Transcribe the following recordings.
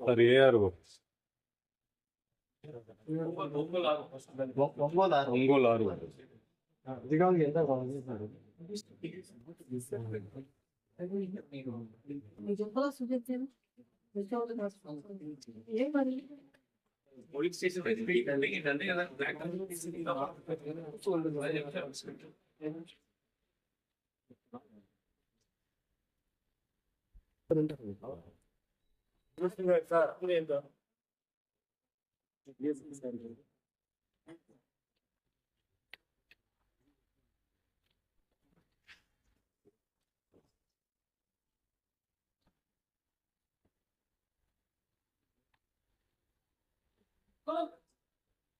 Sir AR Ongole ఆరు ये वाली police station is very building it and then black is in the hospital. Yes, sir.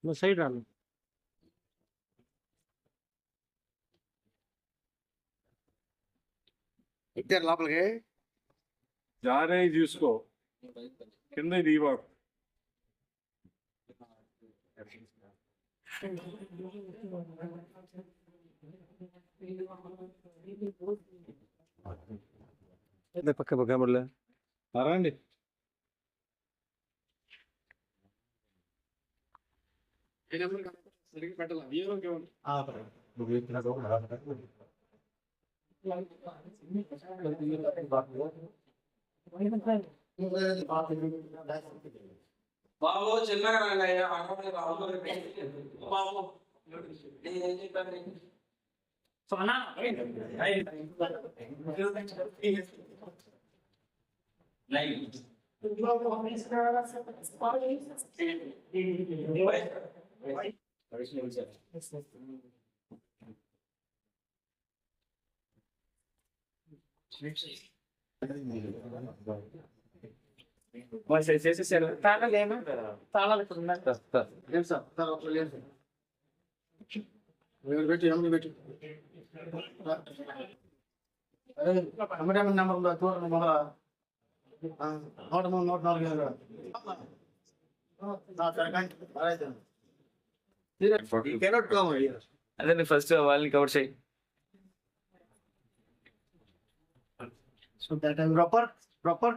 నువ్వు side రాను ఎక్కారు లోపలికి జారే చూసుకో కింద దిగబాకు పక్క పక్క మళ్ళీ రండి బాబు చిన్నగా రండి అయ్యా అన్నమయ్య బాబు బాబు నేను చెప్పాను చేసేసారు తాళాలు ఏమో తాళాలు ఇక్కడ ఉన్నాయి లేదు సార్ సార్ లేదు సార్ పెట్టి ఎవరు పెట్టి నెంబర్ ఉందా చూడండి మొదల నూట మూడు నూట నాలుగు. నా సరే అలాగే. You cannot come here. అదే ఫస్ట్ వాళ్ళని కవర్ చేయి So that is proper, proper.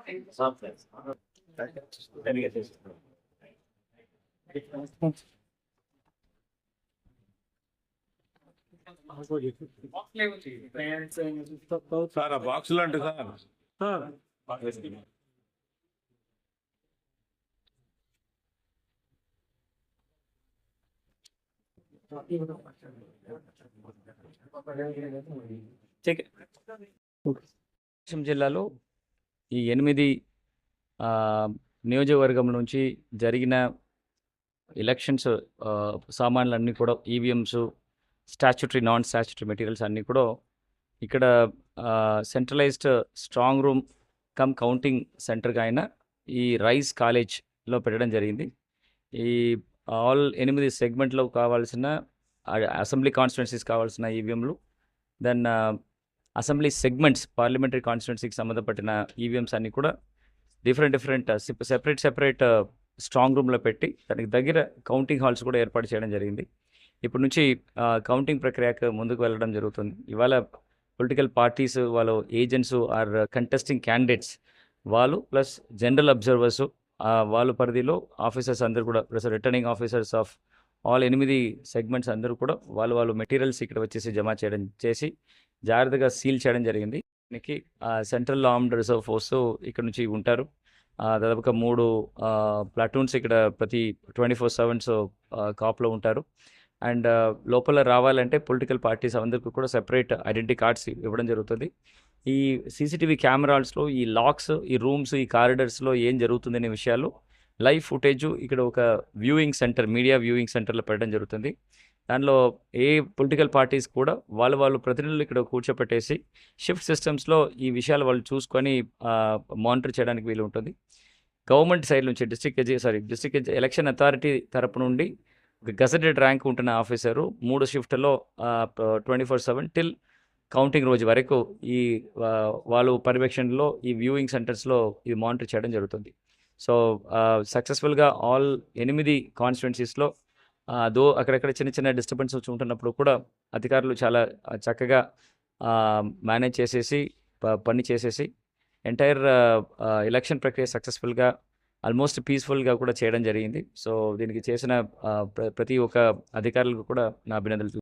Sir ఆ బాక్సులు అంటే సార్ సార్ జిల్లాలో ఈ ఎనిమిది నియోజకవర్గం నుంచి జరిగిన ఎలక్షన్స్ సామాన్లన్నీ కూడా EVMs statutory non statutory materials అన్నీ కూడా ఇక్కడ centralised strong room cum counting సెంటర్గా అయిన ఈ రైస్ కాలేజ్లో పెట్టడం జరిగింది. ఈ ఆల్ ఎనిమిది సెగ్మెంట్లో కావాల్సిన అసెంబ్లీ కాన్స్టిట్యున్సీస్ కావాల్సిన ఈవీఎంలు దెన్ అసెంబ్లీ సెగ్మెంట్స్ పార్లమెంటరీ కాన్స్టిట్యున్సీకి సంబంధపడిన ఈవీఎంస్ అన్నీ కూడా different different separate separate strong రూమ్లో పెట్టి దానికి దగ్గర కౌంటింగ్ హాల్స్ కూడా ఏర్పాటు చేయడం జరిగింది. ఇప్పటి నుంచి కౌంటింగ్ ప్రక్రియకు ముందుకు వెళ్ళడం జరుగుతుంది. ఇవాళ పొలిటికల్ పార్టీస్ వాళ్ళు ఏజెంట్స్ ఆర్ కంటెస్టింగ్ క్యాండిడేట్స్. వాళ్ళు ప్లస్ జనరల్ అబ్జర్వర్సు వాళ్ళ పరిధిలో ఆఫీసర్స్ అందరూ కూడా plus returning officers of all ఎనిమిది సెగ్మెంట్స్ అందరూ కూడా వాళ్ళు వాళ్ళు మెటీరియల్స్ ఇక్కడ వచ్చేసి జమ చేయడం చేసి జాగ్రత్తగా సీల్ చేయడం జరిగింది. దీనికి సెంట్రల్ ఆర్మ్డ్ రిజర్వ్ ఫోర్స్ ఇక్కడ నుంచి ఉంటారు. దాదాపుగా మూడు ప్లాటూన్స్ ఇక్కడ ప్రతి ట్వంటీ ఫోర్ సెవెన్స్ కాప్లో ఉంటారు. అండ్ లోపల రావాలంటే పొలిటికల్ పార్టీస్ అందరికీ కూడా సెపరేట్ ఐడెంటిటీ కార్డ్స్ ఇవ్వడం జరుగుతుంది. ఈ సీసీటీవీ కెమెరాస్లో ఈ లాక్స్ ఈ రూమ్స్ ఈ కారిడర్స్లో ఏం జరుగుతుంది అనే విషయాలు లైవ్ ఫుటేజ్ ఇక్కడ ఒక వ్యూయింగ్ సెంటర్ మీడియా వ్యూయింగ్ సెంటర్లో పెట్టడం జరుగుతుంది. దానిలో ఏ పొలిటికల్ పార్టీస్ కూడా వాళ్ళు వాళ్ళు ప్రతినిధులు ఇక్కడ కూర్చోపెట్టేసి షిఫ్ట్ సిస్టమ్స్లో ఈ విషయాలు వాళ్ళు చూసుకొని మానిటర్ చేయడానికి వీలు ఉంటుంది. గవర్నమెంట్ సైడ్ నుంచి డిస్ట్రిక్ట్ ఎజి సారీ డిస్ట్రిక్ట్ ఎలక్షన్ అథారిటీ తరపు నుండి ఒక గజెటెడ్ ర్యాంక్ ఉంటున్న ఆఫీసరు మూడు షిఫ్ట్లో twenty four seven till counting రోజు వరకు ఈ వాళ్ళు పర్యవేక్షణలో ఈ వ్యూయింగ్ సెంటర్స్లో ఇది మానిటర్ చేయడం జరుగుతుంది. సో సక్సెస్ఫుల్గా ఆల్ ఎనిమిది కాన్స్టిట్యున్సీస్లో దో అక్కడక్కడ చిన్న చిన్న డిస్టర్బెన్స్ వచ్చి ఉంటున్నప్పుడు కూడా అధికారులు చాలా చక్కగా మేనేజ్ చేసేసి పని చేసేసి ఎంటైర్ ఎలక్షన్ ప్రక్రియ సక్సెస్ఫుల్గా ఆల్మోస్ట్ పీస్ఫుల్గా కూడా చేయడం జరిగింది. సో దీనికి చేసిన ప్ర- ప్రతి ఒక్క అధికారులకు కూడా నా అభినందనలు.